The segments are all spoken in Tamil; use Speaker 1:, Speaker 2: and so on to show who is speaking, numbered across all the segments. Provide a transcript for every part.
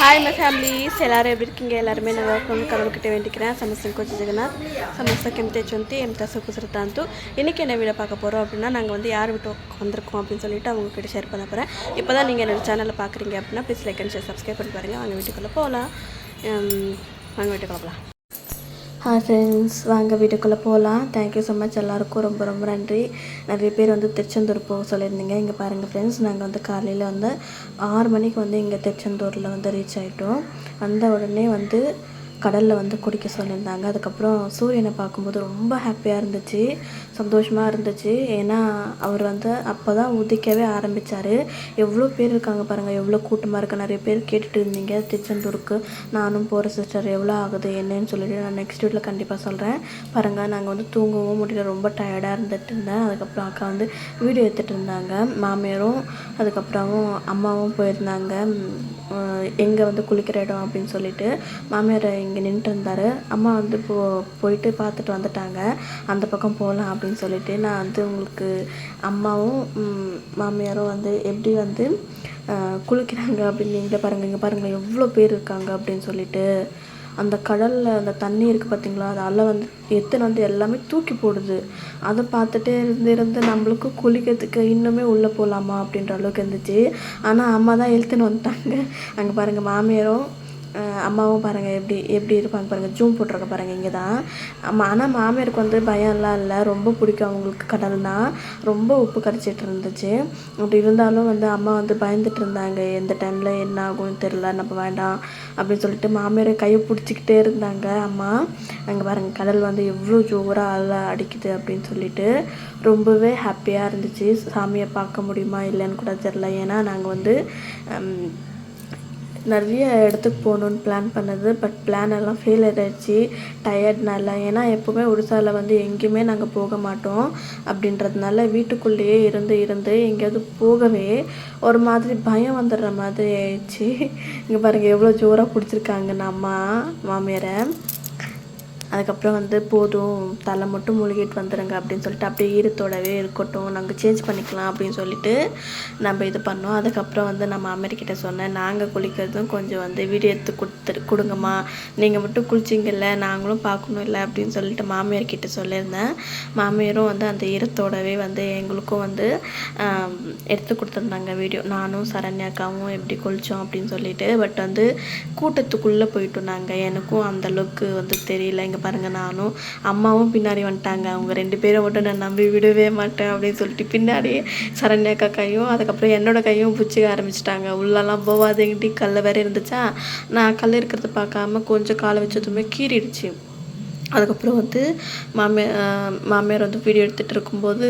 Speaker 1: ஹாய் மை ஃபேமிலிஸ் எல்லோரும் எப்படி இருக்கீங்க? எல்லாருமே நல்லா இருக்கணும்னு கடவுள்கிட்ட வேண்டிக்கிறேன். சமஸ்தம் கோச்சி ஜெகநாத். சமஸ்தம் கெம்தேச் வந்து எம் தசு குசுரத்தாந்து இன்றைக்கி என்ன வீடியோ பார்க்க போகிறோம் அப்படின்னா நாங்கள் வந்து யார் விட்டு வந்திருக்கோம் அப்படின்னு சொல்லிட்டு அவங்கக்கிட்ட ஷேர் பண்ண போகிறேன் இப்போ தான் நீங்கள் என்னோட சேனலில் பார்க்குறீங்க அப்படின்னா please like and share subscribe பண்ணி பாருங்கள் அவங்க வீட்டுக்குள்ளே போகலாம் வாங்க வீட்டுக்குள்ளே போகலாம் ஹாய் ஃப்ரெண்ட்ஸ் வாங்க வீட்டுக்குள்ளே போகலாம் தேங்க்யூ ஸோ மச் எல்லாருக்கும் ரொம்ப ரொம்ப நன்றி. நிறைய பேர் வந்து திருச்செந்தூர் போக சொல்லியிருந்தீங்க. இங்கே பாருங்கள் ஃப்ரெண்ட்ஸ் நாங்கள் வந்து காலையில் வந்து ஆறு மணிக்கு வந்து இங்கே திருச்செந்தூரில் வந்து ரீச் ஆகிட்டோம் வந்த உடனே வந்து கடலில் வந்து குடிக்க சொல்லியிருந்தாங்க. அதுக்கப்புறம் சூரியனை பார்க்கும்போது ரொம்ப ஹாப்பியாக இருந்துச்சு. சந்தோஷமாக இருந்துச்சு. ஏன்னா அவர் வந்து அப்போ தான் உதிக்கவே ஆரம்பித்தார் எவ்வளோ பேர் இருக்காங்க பாருங்கள் எவ்வளோ கூட்டமாக இருக்குது நிறைய பேர் கேட்டுட்டு இருந்தீங்க. திருச்செந்தூருக்கு நானும் போகிற சிஸ்டர் எவ்வளோ ஆகுது என்னன்னு சொல்லிட்டு நான் நெக்ஸ்ட் வீட்டில் கண்டிப்பாக சொல்கிறேன் பாருங்கள் நாங்கள் வந்து தூங்கவும் முடியல. ரொம்ப டயர்டாக இருந்துட்டு இருந்தேன். அதுக்கப்புறம் அக்கா வந்து வீடியோ எடுத்துகிட்டு இருந்தாங்க. மாமியாரும் அதுக்கப்புறம் அம்மாவும் போயிருந்தாங்க. எங்கே வந்து குளிக்கிற இடம் அப்படின்னு சொல்லிட்டு மாமியார் இங்கே நின்றுட்டு அம்மா வந்து போ போயிட்டு பார்த்துட்டு வந்துட்டாங்க. அந்த பக்கம் போகலாம் அப்படின்னு சொல்லிட்டு நான் வந்து உங்களுக்கு அம்மாவும் மாமியாரும் வந்து எப்படி வந்து குளிக்கிறாங்க அப்படின்னு நீங்களே பாருங்கள் இங்கே பாருங்கள் எவ்வளோ பேர் இருக்காங்க அப்படின்னு சொல்லிட்டு. அந்த கடலில் அந்த தண்ணி இருக்குது பார்த்தீங்களா அது அலை வந்து எத்தனை வந்து எல்லாமே தூக்கி போடுது. அதை பார்த்துட்டே இருந்து இருந்து நம்மளுக்கும் குளிக்கிறதுக்கு இன்னுமே உள்ளே போகலாமா அப்படின்ற அளவுக்கு இருந்துச்சு. ஆனால் அம்மா தான் இழுத்துன்னு வந்துட்டாங்க. அங்கே பாருங்கள் மாமியாரும் அம்மாவும் பாருங்கள் எப்படி எப்படி இருப்பாங்க பாருங்கள் ஜூம் போட்டிருக்க பாருங்கள் இங்கே தான் அம்மா ஆனால் மாமியாருக்கு வந்து பயம்லாம் இல்லை ரொம்ப பிடிக்கும் அவங்களுக்கு கடல்னா. ரொம்ப உப்பு கரைச்சிட்டு இருந்துச்சு. அப்படி இருந்தாலும் வந்து அம்மா வந்து பயந்துட்டு இருந்தாங்க எந்த டைமில் என்ன ஆகும்னு தெரில நம்ம வேண்டாம் அப்படின்னு சொல்லிட்டு மாமியாரை கையை பிடிச்சிக்கிட்டே இருந்தாங்க. அம்மா அங்கே பாருங்கள் கடல் வந்து எவ்வளோ ஜோராக அலை அடிக்குது அப்படின்னு சொல்லிட்டு ரொம்பவே ஹாப்பியாக இருந்துச்சு. சாமியை பார்க்க முடியுமா இல்லைன்னு கூட தெரில ஏன்னா நாங்கள் வந்து நிறைய இடத்துக்கு போகணுன்னு பிளான் பண்ணது பட் பிளான் எல்லாம் ஃபெயில் ஆகிடுச்சு டயர்ட்னால ஏன்னா எப்போவுமே ஒடிசாவில் வந்து எங்கேயுமே நாங்கள் போக மாட்டோம். அப்படின்றதுனால வீட்டுக்குள்ளேயே இருந்து இருந்து எங்கேயாவது போகவே ஒரு மாதிரி பயம் வந்துடுற மாதிரி ஆயிடுச்சு. இங்கே பாருங்கள் எவ்வளோ ஜோராக பிடிச்சிருக்காங்க அம்மா மாமியாரை. அதுக்கப்புறம் வந்து போதும் தலை மட்டும் மூழ்கிட்டு வந்துடுங்க அப்படின்னு சொல்லிட்டு அப்படியே ஈரத்தோடவே இருக்கட்டும் நாங்கள் சேஞ்ச் பண்ணிக்கலாம் அப்படின்னு சொல்லிட்டு நம்ம இது பண்ணோம். அதுக்கப்புறம் வந்து நம்ம அமெரிக்கிட்ட சொன்னேன் நாங்கள் குளிக்கிறதும் கொஞ்சம் வந்து வீடியோ எடுத்து கொடுத்து கொடுங்கம்மா. நீங்கள் மட்டும் குளிச்சிங்கல்ல நாங்களும் பார்க்கணும் இல்லை அப்படின்னு சொல்லிட்டு மாமியார் கிட்ட சொல்லியிருந்தேன். மாமியாரும் வந்து அந்த ஈரத்தோடவே வந்து எங்களுக்கும் வந்து எடுத்து கொடுத்துருந்தாங்க வீடியோ. நானும் சரண்யாக்காவும் எப்படி குளித்தோம் அப்படின்னு சொல்லிட்டு பட் வந்து கூட்டத்துக்குள்ளே போயிட்டோம் நாங்கள் எனக்கும் அந்த அளவுக்கு வந்து தெரியல. இங்கே பாருங்கள் நானும் அம்மாவும் பின்னாடி வந்துட்டாங்க. அவங்க ரெண்டு பேரை மட்டும் நான் நம்பி விடவே மாட்டேன் அப்படின்னு சொல்லிட்டு பின்னாடியே சரண்யாக்கா கையும் அதுக்கப்புறம் என்னோட கையும் பிடிச்சிக்க ஆரம்பிச்சிட்டாங்க. உள்ளெல்லாம் போவாதேங்கிட்டி கல் வேற இருந்துச்சா? நான் கல் இருக்கிறத பார்க்காம கொஞ்சம் காலை வச்சதுமே கீறிடுச்சு. அதுக்கப்புறம் வந்து மாமியார் மாமியார் வந்து வீடியோ எடுத்துகிட்டு இருக்கும்போது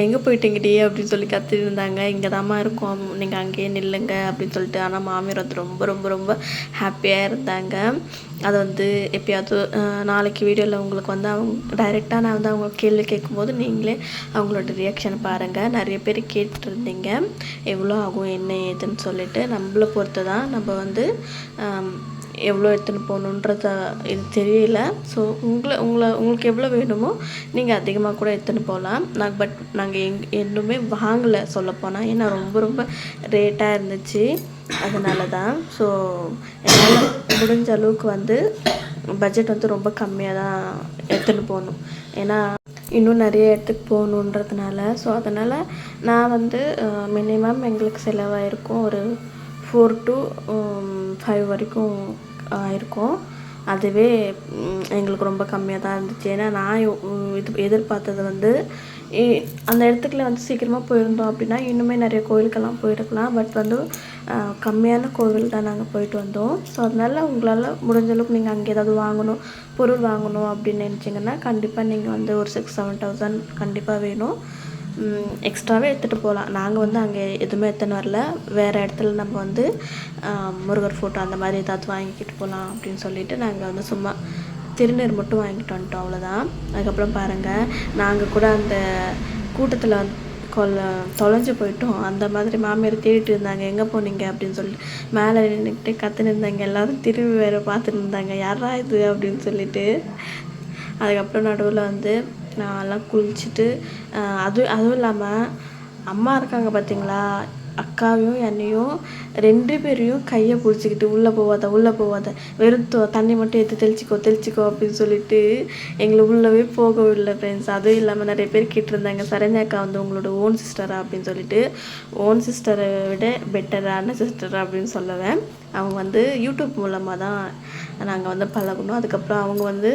Speaker 1: எங்கே போயிட்டீங்கடி? அப்படின்னு சொல்லி கத்திட்டு இருந்தாங்க இங்கே தாம்மா இருக்கோம். நீங்கள் அங்கேயே நில்லுங்க. அப்படின்னு சொல்லிட்டு. ஆனால் மாமியார் வந்து ரொம்ப ரொம்ப ரொம்ப ஹாப்பியாக இருந்தாங்க. அது வந்து எப்பயாவது நாளைக்கு வீடியோவில் உங்களுக்கு வந்து அவங்க டைரெக்டாக நான் வந்து அவங்க கேள்வி கேட்கும்போது நீங்களே அவங்களோட ரியாக்ஷனை பாருங்கள் நிறைய பேர் கேட்டுட்டு இருந்தீங்க எவ்வளோ ஆகும் என்ன ஏதுன்னு சொல்லிட்டு. நம்மளை பொறுத்து தான் நம்ம வந்து எவ்வளோ எடுத்துன்னு போகணுன்றத இது தெரியல. ஸோ உங்களை உங்களை உங்களுக்கு எவ்வளோ வேணுமோ நீங்கள் அதிகமாக கூட எடுத்துன்னு போகலாம். நாங்கள் பட் நாங்கள் எங் இன்னுமே வாங்கலை சொல்லப்போனால் ஏன்னா ரொம்ப ரொம்ப ரேட்டாக இருந்துச்சு. அதனால தான் ஸோ என்னால் முடிஞ்ச அளவுக்கு வந்து பட்ஜெட் வந்து ரொம்ப கம்மியாக தான் எடுத்துன்னு போகணும். ஏன்னா இன்னும் நிறைய இடத்துக்கு போகணுன்றதுனால. ஸோ அதனால் நான் வந்து மினிமம் எங்களுக்கு செலவாயிருக்கும். ஒரு ஃபோர் டு ஃபைவ் வரைக்கும் இருக்கும் அதுவே எங்களுக்கு ரொம்ப கம்மியாக தான் இருந்துச்சு. ஏன்னா நான் இது எதிர்பார்த்தது வந்து இ- அந்த இடத்துக்குள்ள வந்து சீக்கிரமாக போயிருந்தோம் அப்படின்னா இன்னுமே நிறைய கோயிலுக்கெல்லாம் போயிருக்கலாம். பட் வந்து கம்மியான கோவில் தான் நாங்கள் போயிட்டு வந்தோம். ஸோ அதனால் உங்களால் முடிஞ்ச அளவுக்கு நீங்கள் அங்கே ஏதாவது வாங்கணும் பொருள் வாங்கணும் அப்படின்னு நினச்சிங்கன்னா கண்டிப்பாக நீங்கள் வந்து ஒரு சிக்ஸ் செவன் தௌசண்ட் கண்டிப்பாக வேணும். எக்ஸ்ட்ராவே எடுத்துகிட்டு போகலாம் நாங்கள் வந்து அங்கே எதுவுமே எடுத்துன்னு வரல. வேறு இடத்துல நம்ம வந்து முருகர் ஃபோட்டோ அந்த மாதிரி ஏதாவது வாங்கிக்கிட்டு போகலாம் அப்படின்னு சொல்லிட்டு நாங்கள் வந்து சும்மா திருநீர் மட்டும் வாங்கிட்டு வந்துட்டோம் அவ்வளோதான் அதுக்கப்புறம் பாருங்கள் நாங்கள் கூட அந்த கூட்டத்தில் வந்து கொல்ல தொலைஞ்சு போயிட்டோம். அந்த மாதிரி மாமியார் தேடிட்டு இருந்தாங்க. எங்கே போனீங்க? அப்படின்னு சொல்லிட்டு மேலே நின்றுக்கிட்டே கற்றுன்னு இருந்தாங்க. எல்லோரும் திரும்பி வேறு பார்த்துட்டு இருந்தாங்க. யாரா இது? அப்படின்னு சொல்லிட்டு. அதுக்கப்புறம் நடுவில் வந்து நான்லாம் குளிச்சுட்டு அது அதுவும் இல்லாமல் அம்மா இருக்காங்க பார்த்தீங்களா அக்காவையும் என்னையும் ரெண்டு பேரையும் கையை பிடிச்சிக்கிட்டு உள்ளே போகாத உள்ளே போகாத வெறும் தண்ணி மட்டும் எடுத்து தெளிச்சிக்கோ தெளிச்சிக்கோ அப்படின்னு சொல்லிட்டு எங்களை உள்ளவே போகவில்லை ஃப்ரெண்ட்ஸ் அதுவும் இல்லாமல் நிறைய பேர் கேட்டிருந்தாங்க சரண்யா அக்கா வந்து உங்களோட ஓன் சிஸ்டரா அப்படின்னு சொல்லிட்டு. ஓன் சிஸ்டரை விட பெட்டரான சிஸ்டர் அப்படின்னு சொல்லுவேன். அவங்க வந்து யூடியூப் மூலமாக தான் நாங்கள் வந்து பழகணும் அதுக்கப்புறம் அவங்க வந்து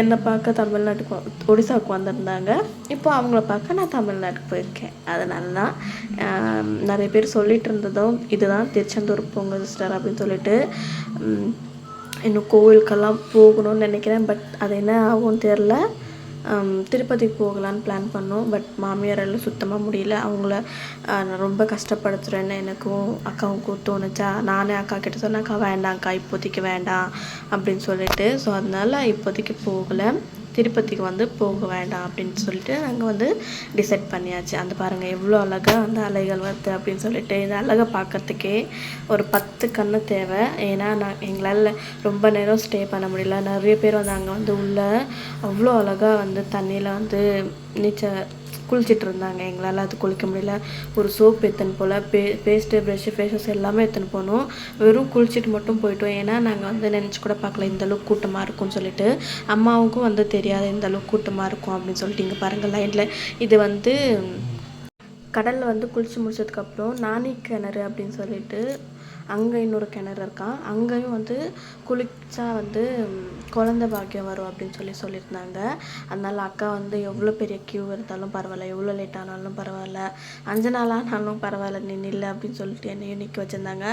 Speaker 1: என்னை பார்க்க தமிழ்நாட்டுக்கு ஒடிசாவுக்கு வந்திருந்தாங்க. இப்போ அவங்கள பார்க்க நான் தமிழ்நாட்டுக்கு போயிருக்கேன். அதனால தான் நிறைய பேர் சொல்லிட்டு இருந்ததும் இதுதான் திருச்செந்தூர் போங்க சிஸ்டர் அப்படின்னு சொல்லிட்டு இன்னும் கோவிலுக்கெல்லாம் போகணும்னு நினைக்கிறேன். பட் அது என்ன ஆகும்னு தெரில திருப்பதிக்கு போகலான்னு பிளான் பண்ணோம். பட் மாமியாரால் சுத்தமாக முடியல. அவங்கள ஆஹ், நான் ரொம்ப கஷ்டப்படுத்துகிறேன்னு எனக்கும் அக்காவுக்கும் தோணுச்சா? நானே அக்கா கிட்ட சொன்னேன் அக்கா வேண்டாம்க்கா இப்போதைக்கு வேண்டாம். அப்படின்னு சொல்லிட்டு. ஸோ அதனால இப்போதைக்கு போகலை. திருப்பதிக்கு வந்து போக வேண்டாம் அப்படின்னு சொல்லிட்டு நாங்கள் வந்து டிசைட் பண்ணியாச்சு. அந்த பாருங்கள் எவ்வளோ அழகாக வந்து அலைகள் வருது அப்படின்னு சொல்லிட்டு இந்த அழகை பார்க்கறதுக்கே ஒரு பத்து கண்ணு தேவை. ஏன்னா நான் எங்களால் ரொம்ப நேரம் ஸ்டே பண்ண முடியல. நிறைய பேர் வந்து அங்கே வந்து உள்ள அவ்வளோ அழகாக வந்து தண்ணியில் வந்து நீச்சல் குளிச்சுட்டு இருந்தாங்க எங்களால் அது குளிக்க முடியல. ஒரு சோப் எத்தனை போல் பே பேஸ்ட்டு ப்ரெஷ்ஷு ஃபேஷஸ் எல்லாமே எடுத்துன்னு போனோம். வெறும் குளிச்சுட்டு மட்டும் போயிட்டோம். ஏன்னா நாங்கள் வந்து நினச்சி கூட பார்க்கல இந்த அளவுக்கு கூட்டமாக இருக்கும்னு சொல்லிட்டு. அம்மாவுக்கும் வந்து தெரியாது இந்த அளவுக்கு கூட்டமாக இருக்கும் அப்படின்னு சொல்லிட்டு. இங்கே பாருங்கள் லைனில் இது வந்து கடலில் வந்து குளிச்சு முடிச்சதுக்கப்புறம் நாணி கிணறு அப்படின்னு சொல்லிட்டு அங்கே இன்னொரு கிணறு இருக்கான் அங்கேயும் வந்து குளிச்சா வந்து குழந்த பாக்கியம் வரும் அப்படின்னு சொல்லி சொல்லியிருந்தாங்க. அதனால் அக்கா வந்து எவ்வளோ பெரிய கியூ இருந்தாலும் பரவாயில்ல. எவ்வளோ லேட் ஆனாலும் பரவாயில்ல. அஞ்சு நாள் ஆனாலும் பரவாயில்ல. நீ நில்லு அப்படின்னு சொல்லிட்டு என்னையும் நிற்க வச்சுருந்தாங்க.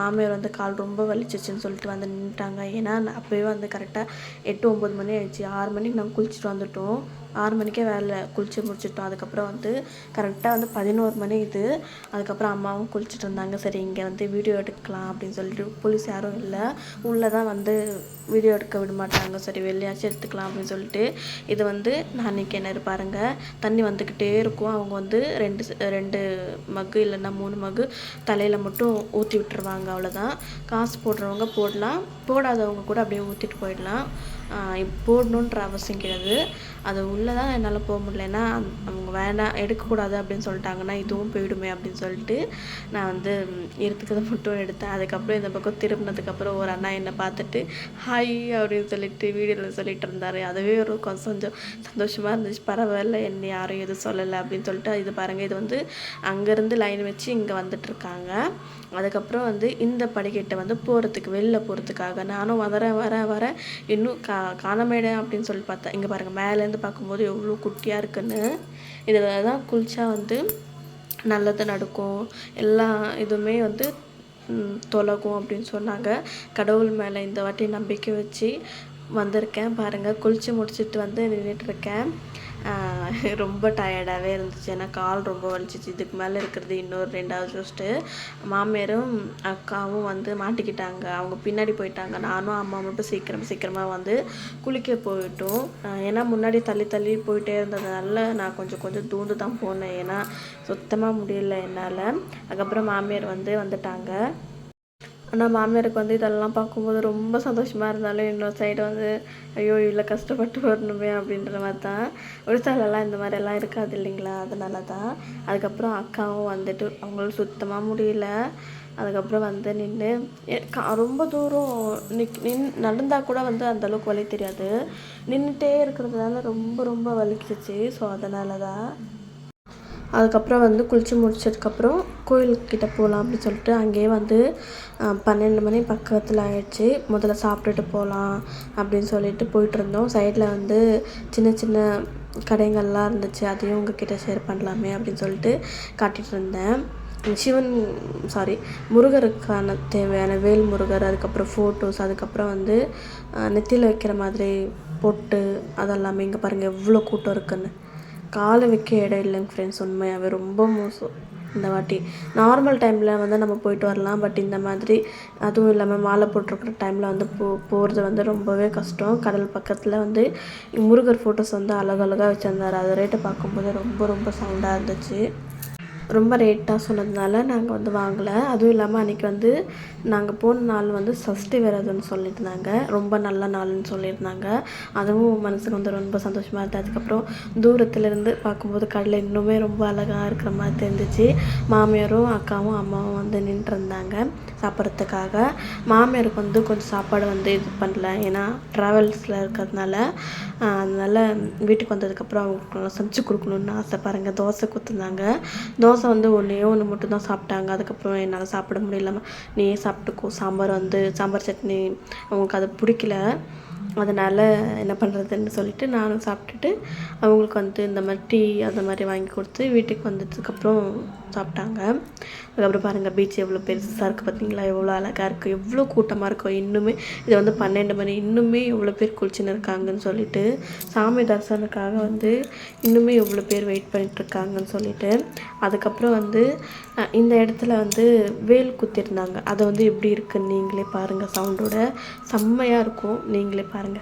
Speaker 1: மாமியார் வந்து கால் ரொம்ப வலிச்சிச்சுன்னு சொல்லிட்டு வந்து நின்றுட்டாங்க ஏன்னா நான் அப்போயே வந்து கரெக்டாக எட்டு ஒம்பது மணி ஆயிடுச்சு. ஆறு மணிக்கு நாங்கள் குளிச்சுட்டு வந்துட்டோம். ஆறு மணிக்கே வேலை குளிச்சு முடிச்சிட்டோம். அதுக்கப்புறம் வந்து கரெக்டாக வந்து பதினோரு மணி இது. அதுக்கப்புறம் அம்மாவும் குளிச்சுட்டு இருந்தாங்க. சரி இங்கே வந்து வீடியோ எடுக்கலாம் அப்படின்னு சொல்லிட்டு போலீஸ் யாரும் இல்லை. உள்ளே தான் வந்து வீடியோ எடுக்க விட மாட்டாங்க. சரி வெளியாச்சும் எடுத்துக்கலாம் அப்படின்னு சொல்லிட்டு இது வந்து நான் அன்றைக்கி என்ன பாருங்கள் தண்ணி வந்துக்கிட்டே இருக்கும். அவங்க வந்து ரெண்டு ரெண்டு மக்கு இல்லைன்னா மூணு மக்கு தலையில் மட்டும் ஊற்றி விட்டுருவாங்க. அவ்வளோதான் காசு போடுறவங்க போடலாம். போடாதவங்க கூட அப்படியே ஊற்றிட்டு போயிடலாம். போடணுன்ற அவசியம் கிடையாது. அது உள்ளே தான் என்னால் போக முடியலன்னா அவங்க வேண்டாம் எடுக்கக்கூடாது அப்படின்னு சொல்லிட்டாங்கன்னா இதுவும் போயிடுமே அப்படின்னு சொல்லிட்டு நான் வந்து இருக்கிறத மட்டும் எடுத்தேன். அதுக்கப்புறம் இந்த பக்கம் திரும்பினதுக்கப்புறம் ஒரு அண்ணா என்னை பார்த்துட்டு ஹாய் அப்படின்னு சொல்லிட்டு வீடியோவில் சொல்லிட்டு இருந்தார். அதுவே ஒரு கொஞ்சம் கொஞ்சம் சந்தோஷமாக இருந்துச்சு. பரவாயில்ல என்ன யாரும் எதுவும் சொல்லலை அப்படின்னு சொல்லிட்டு இது பாருங்கள் இது வந்து அங்கேருந்து லைன் வச்சு இங்கே வந்துட்டுருக்காங்க அதுக்கப்புறம் வந்து இந்த படிக்கட்டை வந்து போகிறதுக்கு வெளில போகிறதுக்காக நானும் வரேன் வரேன் வரேன் இன்னும் கா காணமேடேன் அப்படின்னு சொல்லி பார்த்தேன். இங்கே பாருங்கள் மேலே மேலேருந்து பார்க்கும்போது எவ்வளோ குட்டியாக இருக்குன்னு. இதில் தான் குளிச்சா வந்து நல்லது நடக்கும். எல்லா இதுவுமே வந்து தொலகும் அப்படின்னு சொன்னாங்க. கடவுள் மேலே இந்த வாட்டி நம்பிக்கை வச்சு வந்திருக்கேன். பாருங்கள் குளித்து முடிச்சிட்டு வந்து நின்றுட்டுருக்கேன் ரொம்ப டயர்டாகவே இருந்துச்சு. ஏன்னா கால் ரொம்ப வலிச்சிச்சு. இதுக்கு மேலே இருக்கிறது இன்னொரு ரெண்டாவது ஃபஸ்ட்டு மாமியாரும் அக்காவும் வந்து மாட்டிக்கிட்டாங்க. அவங்க பின்னாடி போயிட்டாங்க. நானும் அம்மா மட்டும் சீக்கிரம் சீக்கிரமாக வந்து குளிக்க போயிட்டோம். ஏன்னா முன்னாடி தள்ளி தள்ளி போயிட்டே இருந்ததுனால நான் கொஞ்சம் கொஞ்சம் தூந்து தான் போனேன். ஏன்னா சுத்தமாக முடியல என்னால். அதுக்கப்புறம் மாமியார் வந்து வந்துட்டாங்க. ஆனால் மாமியாருக்கு வந்து இதெல்லாம் பார்க்கும்போது ரொம்ப சந்தோஷமாக இருந்தாலும் இன்னொரு சைடு வந்து ஐயோ இவ்வளோ கஷ்டப்பட்டு வரணுமே அப்படின்ற மாதிரி தான். ஒடிசாலெல்லாம் இந்த மாதிரியெல்லாம் இருக்காது இல்லைங்களா? அதனால தான். அதுக்கப்புறம் அக்காவும் வந்துட்டு அவங்களும் சுத்தமாக முடியல. அதுக்கப்புறம் வந்து நின்று ரொம்ப தூரம் நிக் நின் நடந்தால் கூட வந்து அந்தளவுக்கு வழி வலி தெரியாது. நின்றுட்டே இருக்கிறதுனால ரொம்ப ரொம்ப வலிக்குச்சு. ஸோ அதனால தான் அதுக்கப்புறம் வந்து குளித்து முடிச்சதுக்கப்புறம் கோயிலுக்கிட்ட போகலாம் அப்படின்னு சொல்லிட்டு அங்கேயே வந்து பன்னெண்டு மணி பக்கத்தில் ஆயிடுச்சு. முதல்ல சாப்பிட்டுட்டு போகலாம் அப்படின்னு சொல்லிட்டு போயிட்டுருந்தோம் சைடில் வந்து சின்ன சின்ன கடைங்கள்லாம் இருந்துச்சு. அதையும் உங்ககிட்ட ஷேர் பண்ணலாமே அப்படின்னு சொல்லிட்டு காட்டிகிட்டு இருந்தேன். சிவன் சாரி முருகருக்கான தேவையான வேல் முருகர் அதுக்கப்புறம் ஃபோட்டோஸ் அதுக்கப்புறம் வந்து நெத்தியில் வைக்கிற மாதிரி பொட்டு அதெல்லாமே இங்கே பாருங்கள் எவ்வளோ கூட்டம் இருக்குன்னு. காலை வைக்க இடம் இல்லைங்க ஃப்ரெண்ட்ஸ் உண்மையாகவே ரொம்ப மோசம். இந்த வாட்டி. நார்மல் டைமில் வந்து நம்ம போயிட்டு வரலாம் பட் இந்த மாதிரி அதுவும் இல்லாமல் மாலை போட்டிருக்கிற டைமில் வந்து போ போகிறது வந்து ரொம்பவே கஷ்டம். கடல் பக்கத்தில் வந்து முருகர் ஃபோட்டோஸ் வந்து அழகழகாக வச்சுருந்தாரு. அது ரேட்டை பார்க்கும்போது ரொம்ப ரொம்ப சவுண்டாக இருந்துச்சு. ரொம்ப ரேட்டாக சொன்னதுனால நாங்கள் வந்து வாங்கலை. அதுவும் இல்லாமல் அன்றைக்கி வந்து நாங்கள் போன நாள் வந்து சஷ்டி விரதம்னு சொல்லியிருந்தாங்க. ரொம்ப நல்ல நாள்னு சொல்லியிருந்தாங்க. அதுவும் மனசுக்கு வந்து ரொம்ப சந்தோஷமாக இருந்தது. அதுக்கப்புறம் தூரத்துலேருந்து பார்க்கும்போது கடலை இன்னுமே ரொம்ப அழகாக இருக்கிற மாதிரி தெரிஞ்சிச்சு. மாமியாரும் அக்காவும் அம்மாவும் வந்து நின்றுருந்தாங்க சாப்பிட்றதுக்காக மாமியாருக்கு வந்து கொஞ்சம் சாப்பாடு வந்து இது பண்ணல. ஏன்னா ட்ராவல்ஸில் இருக்கிறதுனால அதனால் வீட்டுக்கு வந்ததுக்கப்புறம் அவங்களுக்கு நல்லா சமைச்சு கொடுக்கணுன்னு ஆசை. பாருங்கள் தோசை கொடுத்துருந்தாங்க. தோசை வந்து ஒன்றே ஒன்று மட்டும் தான் சாப்பிட்டாங்க. அதுக்கப்புறம் என்னால் சாப்பிட முடியல. நீயே சாப்பிட்டுக்கோ. சாம்பார் வந்து சாம்பார் சட்னி அவங்களுக்கு அது பிடிக்கல. அதனால் என்ன பண்ணுறதுன்னு சொல்லிட்டு நானும் சாப்பிட்டுட்டு அவங்களுக்கு வந்து இந்த மாதிரி டீ அந்த மாதிரி வாங்கி கொடுத்து வீட்டுக்கு வந்ததுக்கப்புறம் சாப்பிட்டாங்க. அதுக்கப்புறம் பாருங்கள் பீச் எவ்வளோ பெருசாக இருக்குது பார்த்தீங்களா? எவ்வளோ அழகாக இருக்குது எவ்வளோ கூட்டமாக இருக்கும் இன்னுமே இது வந்து பன்னெண்டு மணி இன்னுமே எவ்வளோ பேர் குளிச்சுன்னு இருக்காங்கன்னு சொல்லிட்டு சாமி தரிசனத்துக்காக வந்து இன்னுமே எவ்வளோ பேர் வெயிட் பண்ணிட்டு இருக்காங்கன்னு சொல்லிட்டு அதுக்கப்புறம் வந்து இந்த இடத்துல வந்து வேல் குத்திருந்தாங்க. அதை வந்து எப்படி இருக்குன்னு நீங்களே பாருங்கள் சவுண்டோட செம்மையாக இருக்கும். நீங்களே பாருங்கள்
Speaker 2: அந்த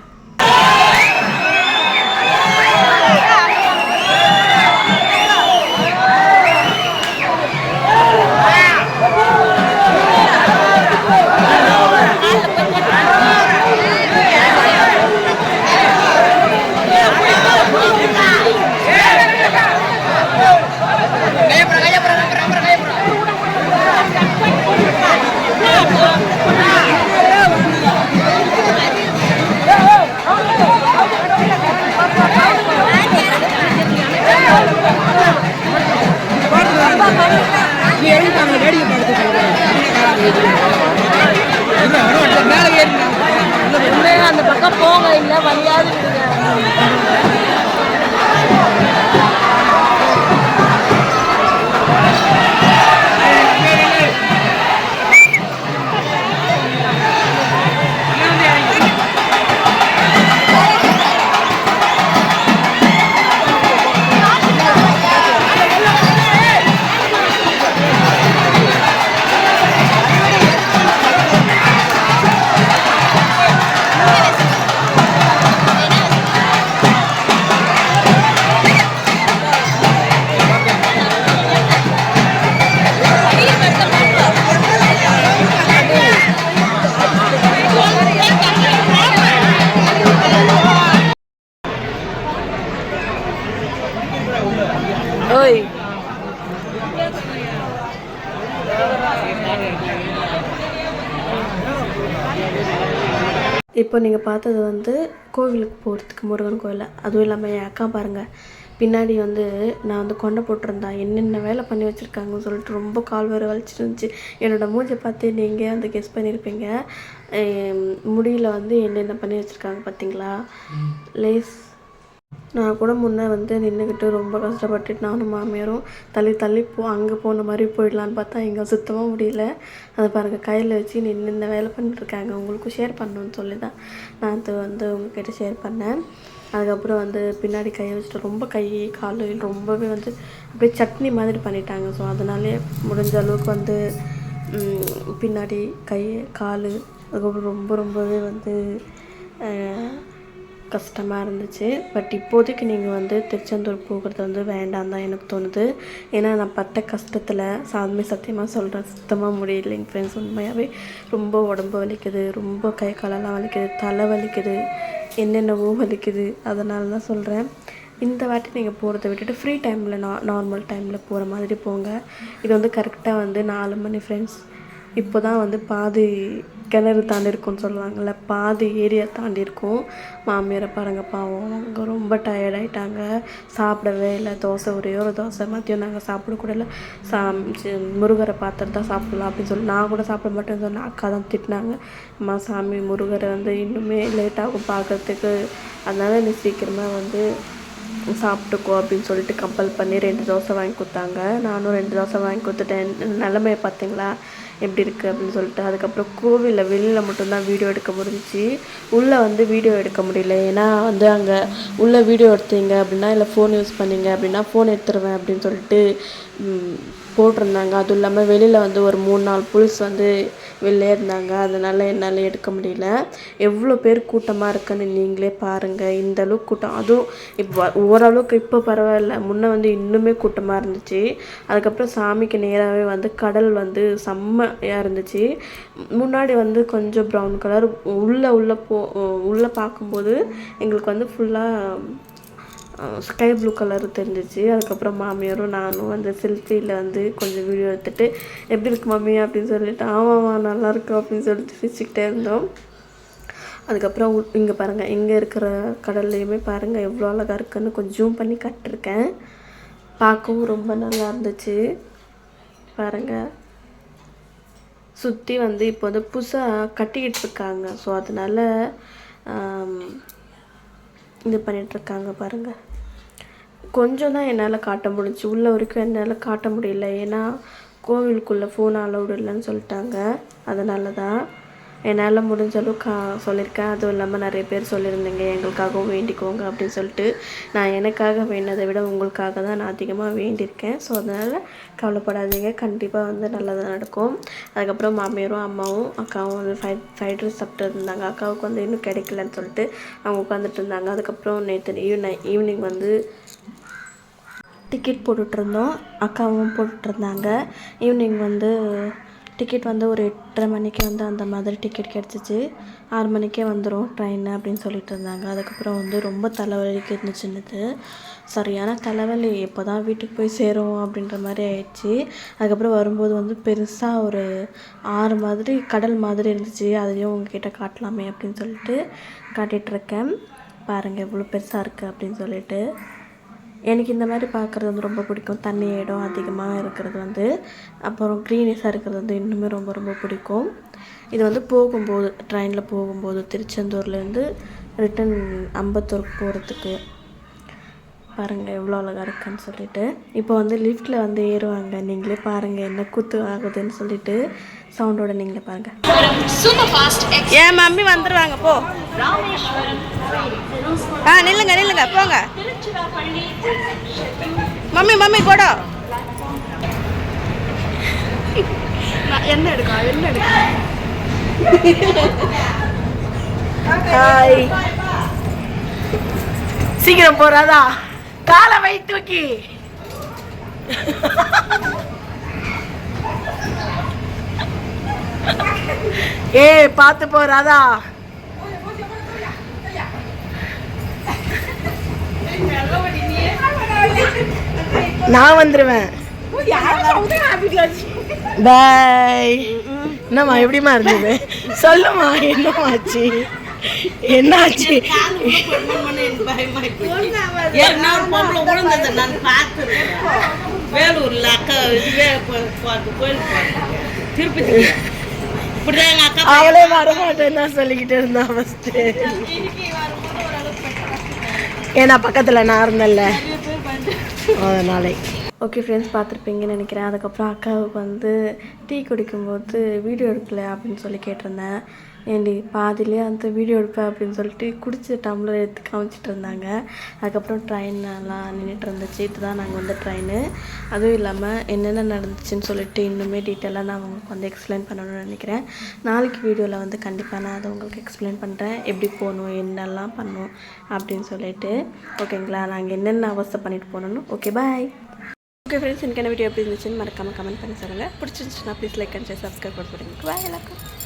Speaker 2: இல்லை வழியாவது
Speaker 1: இப்போ நீங்கள் பார்த்தது வந்து கோவிலுக்கு போகிறதுக்கு முருகன் கோயில். அதுவும் இல்லாமல் என் அக்கா பாருங்கள் பின்னாடி வந்து நான் வந்து கொண்டை போட்டிருந்தேன் என்னென்ன வேலை பண்ணி வச்சுருக்காங்கன்னு சொல்லிட்டு ரொம்ப கால் வர வலிச்சிட்டு இருந்துச்சு. என்னோடய மூஞ்சை பார்த்து நீங்கள் வந்து கெஸ் பண்ணியிருப்பீங்க முடியில் வந்து என்னென்ன பண்ணி வச்சுருக்காங்க பார்த்தீங்களா லேஸ் நான் கூட முன்னே வந்து நின்றுக்கிட்டு ரொம்ப கஷ்டப்பட்டுட்டு நானும் மாமியாரும் தள்ளி தள்ளி போ அங்கே போன மாதிரி போயிடலான்னு பார்த்தா எங்கே சுத்தமாக முடியல. அதை பாருங்கள் கையில் வச்சு நின்று இந்த வேலை பண்ணிட்டுருக்காங்க. உங்களுக்கும் ஷேர் பண்ணணும்னு சொல்லி தான் நான் அது வந்து உங்ககிட்ட ஷேர் பண்ணேன். அதுக்கப்புறம் வந்து பின்னாடி கையை வச்சுட்டு ரொம்ப கை கால் ரொம்பவே வந்து அப்படியே சட்னி மாதிரி பண்ணிட்டாங்க. ஸோ அதனாலே முடிஞ்ச அளவுக்கு வந்து பின்னாடி கை கால் அதுக்கப்புறம் ரொம்ப ரொம்பவே வந்து கஷ்டமாக இருந்துச்சு. பட் இப்போதைக்கு நீங்கள் வந்து திருச்செந்தூர் போகிறது வந்து வேண்டாம் தான் எனக்கு தோணுது. ஏன்னா நான் பட்ட கஷ்டத்தில் சாமி சத்தியமாக சொல்கிறேன் சுத்தமாக முடியல என் ஃப்ரெண்ட்ஸ் உண்மையாகவே ரொம்ப உடம்பு வலிக்குது. ரொம்ப கை காலெல்லாம் வலிக்குது. தலை வலிக்குது. என்னென்னவோ வலிக்குது. அதனால தான் சொல்கிறேன் இந்த வாட்டி நீங்கள் போகிறத விட்டுட்டு ஃப்ரீ டைமில் நா நார்மல் டைமில் போகிற மாதிரி போங்க. இது வந்து கரெக்டாக வந்து நாலு மணி ஃப்ரெண்ட்ஸ் இப்போ தான் வந்து பாதி கிணறு தாண்டி இருக்கும்னு சொல்லுவாங்கள்ல பாதி ஏரியா தாண்டி இருக்கும் மாமியாரை பாருங்க பாவம். அவங்க ரொம்ப டயர்ட் ஆகிட்டாங்க சாப்பிடவே இல்லை. தோசை ஒரே ஒரு தோசை. மதியம் நாங்கள் சாப்பிடக்கூட இல்லை. சா முருகரை பார்த்துட்டு தான் சாப்பிடலாம் அப்படின்னு சொல்லி நான் கூட சாப்பிட மாட்டேன்னு சொன்னேன் அக்கா தான் திட்டினாங்க. அம்மா சாமி முருகரை வந்து இன்னுமே லேட் ஆகும் பார்க்கறதுக்கு. அதனால் நீ சீக்கிரமாக வந்து சாப்பிட்டுக்கோ அப்படின்னு சொல்லிட்டு கம்பல் பண்ணி ரெண்டு தோசை வாங்கி கொடுத்தாங்க. நானும் ரெண்டு தோசை வாங்கி கொடுத்துட்டேன். நிலமைய பார்த்தீங்களா? எப்படி இருக்குது அப்படின்னு சொல்லிட்டு அதுக்கப்புறம் கோவிலில் வெளியில் மட்டும்தான் வீடியோ எடுக்க முடிஞ்சிச்சு. உள்ளே வந்து வீடியோ எடுக்க முடியல. ஏன்னா வந்து அங்கே உள்ளே வீடியோ எடுத்தீங்க அப்படின்னா இல்லை ஃபோன் யூஸ் பண்ணீங்க அப்படின்னா ஃபோன் எடுத்துருவேன் அப்படின்னு சொல்லிட்டு போட்டிருந்தாங்க. அதுவும் இல்லாமல் வெளியில் வந்து ஒரு மூணு நாலு புல்ஸ் வந்து வெளிலே இருந்தாங்க அதனால் என்னால் எடுக்க முடியல. எவ்வளோ பேர் கூட்டமாக இருக்குன்னு நீங்களே பாருங்கள் இந்த அளவுக்கு கூட்டம். அதுவும் இப்போ ஓரளவுக்கு இப்போ பரவாயில்ல. முன்னே வந்து இன்னுமே கூட்டமாக இருந்துச்சு. அதுக்கப்புறம் சாமிக்கு நேராகவே வந்து கடல் வந்து செம்மையாக இருந்துச்சு. முன்னாடி வந்து கொஞ்சம் ப்ரௌன் கலர் உள்ளே உள்ளே போ உள்ளே பார்க்கும்போது எங்களுக்கு வந்து ஃபுல்லாக ஸ்கை ப்ளூ கலர் தெரிஞ்சிச்சு. அதுக்கப்புறம் மாமியாரும் நானும் அந்த செல்ஃபியில் வந்து கொஞ்சம் வீடியோ எடுத்துகிட்டு எப்படி இருக்கு மம்மி? அப்படின்னு சொல்லிட்டு ஆமாம்மா நல்லா அப்படின்னு சொல்லிட்டு சிரிச்சுக்கிட்டே இருந்தோம். அதுக்கப்புறம் இங்கே பாருங்கள் இங்கே இருக்கிற கடல்லையுமே பாருங்கள் எவ்வளோ அழகாக இருக்குன்னு கொஞ்சம் ஜூம் பண்ணி கட்டிருக்கேன். பார்க்கவும் ரொம்ப நல்லா இருந்துச்சு. பாருங்கள் சுற்றி வந்து இப்போ வந்து புதுசாக கட்டிக்கிட்டு இருக்காங்க. ஸோ அதனால் இது பண்ணிகிட்ருக்காங்க பாருங்கள் கொஞ்சம் தான் என்னால் காட்ட முடிஞ்சு உள்ள வரைக்கும் என்னால் காட்ட முடியல. ஏன்னா கோவிலுக்குள்ளே ஃபோன் அலௌடு இல்லைன்னு சொல்லிட்டாங்க. அதனால தான் என்னால் முடிஞ்ச அளவுக்கு கா- சொல்லியிருக்கேன். அதுவும் இல்லாமல் நிறைய பேர் சொல்லியிருந்தீங்க எங்களுக்காகவும் வேண்டிக்கோங்க அப்படின்னு சொல்லிட்டு. நான் எனக்காக வேண்டதை விட உங்களுக்காக தான் நான் அதிகமாக வேண்டியிருக்கேன். ஸோ அதனால் கவலைப்படாதீங்க. கண்டிப்பாக வந்து நல்லதாக நடக்கும். அதுக்கப்புறம் மாமியாரும் அம்மாவும் அக்காவும் வந்து ஃப்ரைட் ஃப்ரைட் ரைஸ் சாப்பிட்டு இருந்தாங்க. அக்காவுக்கு வந்து இன்னும் கிடைக்கலன்னு சொல்லிட்டு அவங்க உட்காந்துட்டு இருந்தாங்க. அதுக்கப்புறம் நேற்று ஈவினிங் ஈவினிங் வந்து டிக்கெட் போட்டுட்ருந்தோம் அக்காவும் போட்டுட்ருந்தாங்க ஈவினிங் வந்து டிக்கெட் வந்து ஒரு எட்டரை மணிக்கு வந்து அந்த மாதிரி டிக்கெட் கிடச்சிச்சு. ஆறு மணிக்கே வந்துடும் ட்ரெயின் அப்படின்னு சொல்லிட்டு இருந்தாங்க. அதுக்கப்புறம் வந்து ரொம்ப தலைவலிக்கு இருந்துச்சுன்னுது. சரியான தலைவலி. எப்போ தான் வீட்டுக்கு போய் சேரும் அப்படின்ற மாதிரி ஆயிடுச்சு. அதுக்கப்புறம் வரும்போது வந்து பெருசாக ஒரு ஆறு மாதிரி கடல் மாதிரி இருந்துச்சு. அதையும் உங்ககிட்ட காட்டலாமே அப்படின்னு சொல்லிட்டு காட்டிகிட்ருக்கேன் பாருங்கள் எவ்வளோ பெருசாக இருக்குது அப்படின்னு சொல்லிட்டு. எனக்கு இந்த மாதிரி பார்க்குறது வந்து ரொம்ப பிடிக்கும். தண்ணி இடம் அதிகமாக இருக்கிறது வந்து அப்புறம் க்ரீனிஸாக இருக்கிறது வந்து இன்னுமே ரொம்ப ரொம்ப பிடிக்கும். இது வந்து போகும்போது ட்ரெயினில் போகும்போது திருச்செந்தூர்லேருந்து ரிட்டன் அம்பத்தூருக்கு போகிறதுக்கு பாருங்கள் எவ்வளோ அழகாக இருக்குன்னு சொல்லிட்டு. இப்போ வந்து லிஃப்ட்டில் வந்து ஏறுவாங்க. நீங்களே பாருங்கள் என்ன குத்து ஆகுதுன்னு சொல்லிட்டு சவுண்டோட நீங்களே பாருங்கள் ஏன் மம்மி வந்துடுவாங்க போ. ஆ நில்லுங்க நில்லுங்க போங்க. மம்மி மம்மி கூட என்ன எடுக்கா என்ன எடுக்கா ஹாய். சீக்கிரம் போறாதா? காலை வை தூக்கி. ஏ பார்த்து போறாதா? நான் வந்துடுவேன் பாய் என்னம்மா எப்படிம்மா இருந்தது? சொல்லுமா என்னமாச்சு என்னாச்சு?
Speaker 2: வேலூர்ல அக்கா இதுவே இப்படிதான் எங்க அக்கா
Speaker 1: அவளே வரமாட்டேன்னு சொல்லிக்கிட்டு இருந்தா ஃபஸ்ட்டு ஏன்னா பக்கத்தில் நான் இருந்தேன்ல. அதனாலே ஓகே ஃப்ரெண்ட்ஸ் பார்த்துருப்பீங்கன்னு நினைக்கிறேன். அதுக்கப்புறம் அக்காவுக்கு வந்து டீ குடிக்கும்போது வீடியோ எடுக்கல அப்படின்னு சொல்லி கேட்டிருந்தேன். ஏண்டி பாதிலே அந்த வீடியோ எடுப்பேன் அப்படின்னு சொல்லிட்டு குடிச்ச டம்ளர் எடுத்து காமிச்சிட்டு இருந்தாங்க. அதுக்கப்புறம் ட்ரெயினெல்லாம் நின்றுட்டு இருந்துச்சு. இதுதான் நாங்கள் வந்து ட்ரெயின் அதுவும் இல்லாமல் என்னென்ன நடந்துச்சுன்னு சொல்லிட்டு இன்னுமே டீட்டெயிலாக நான் உங்களுக்கு வந்து எக்ஸ்பிளைன் பண்ணணும்னு நினைக்கிறேன். நாளைக்கு வீடியோவில் வந்து கண்டிப்பாக நான் அதை உங்களுக்கு எக்ஸ்பிளைன் பண்ணுறேன் எப்படி போகணும் என்னெல்லாம் பண்ணணும் அப்படின்னு சொல்லிட்டு. ஓகேங்களா? நாங்கள் என்னென்ன அவஸ்தை பண்ணிட்டு போகணுன்னு ஓகே பாய் ஓகே ஃப்ரெண்ட்ஸ் எனக்கு என்ன வீடியோ எப்படி இருந்துச்சுன்னு மறக்காமல் கமெண்ட் பண்ணி சொல்லுங்கள் பிடிச்சிருந்துச்சுன்னா please like and share subscribe பண்ணி பாய் எல்லாருக்கும்.